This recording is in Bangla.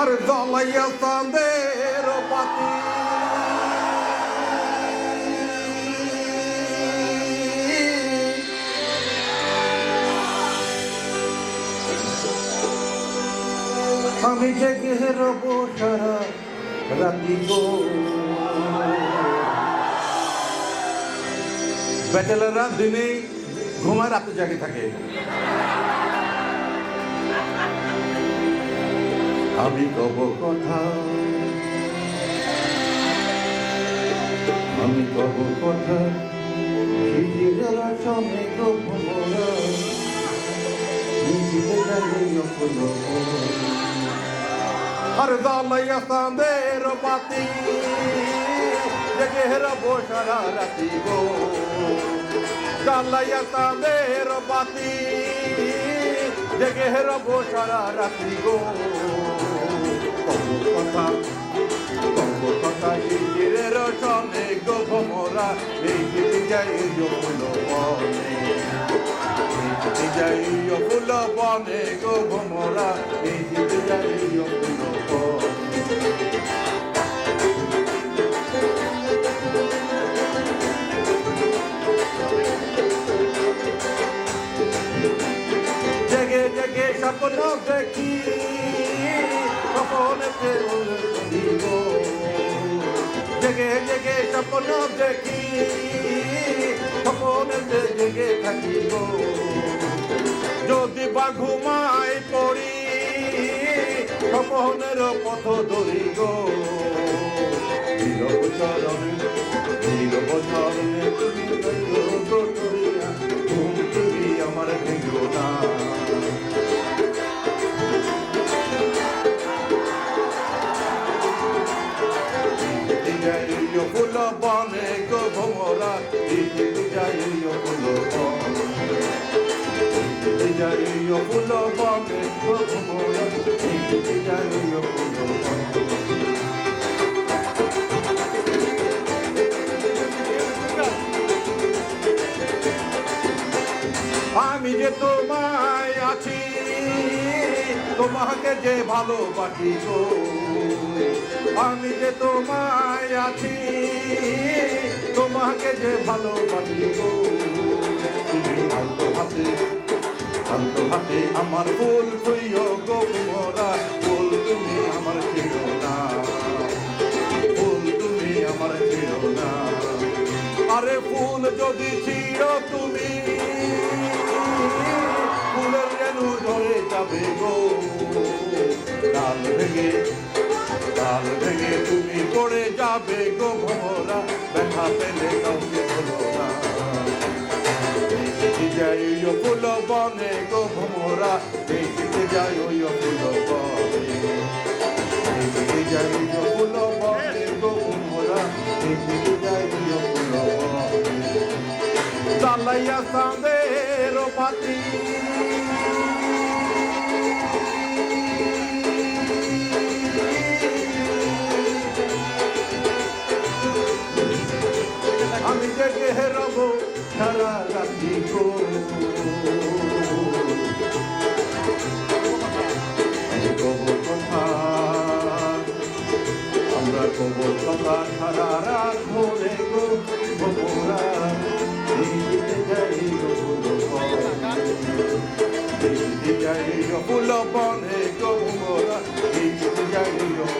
আর জ্বলাইয়া চাঁদের পাতি আমি জেগে রব সারা রাতি গো ব্যাচেলাররা দিনে ঘুমায়, রাতে জাগে থাকে। আমি কব কথা। আমি কব কথা। আর দালাইয়া সাঁদের পাতি জেগে রব সারা রাতি গো দালাইয়া সাঁদের পাতি জেগে কথা কব কথা হিজিরের সনে গো ভমরা এই গীতি যাই ফুল বনে। এই গীতি যাই ফুল বনে গো ভমরা এই গীতি যাই ফুল জেগে জেগে স্বপ্ন দেখি। স্বপ্নে দিব। জেগে জেগে স্বপ্ন দেখি, স্বপ্নে জেগে থাকিব। যদি বা ঘুমাই পড়ি, স্বপ্নের পথ ধরি গো চরণে আমি যে তোমায় আছি, তোমাকে যে ভালোবাসি আমি যে তোমায় আছি, তোমাকে যে ভালোবাসি গো তুমি আলতো হাতে আলতো হাতে আমার ফুল তুইও গো যদি ছিল তুমি, ফুলের যেন ধরে যাবে গো। ডাল ভেঙে ডাল ভেঙে তুমি পড়ে যাবে গো ভোরা ব্যথা পেলে কাউকে ও ফুল বনে গো ভোরা দেখতে যাই ওই ফুল বনে। যাই ও ফুল বনে গো ভোরা দেখতে সাঁদের পাতি আমি জেগে রব সারা রাতি গো আমি কব কথা, আমরা কব কথা সারা যাই গো ফুল বনে গো ভোরা দিতে যাই গো ফুল বনে দিতে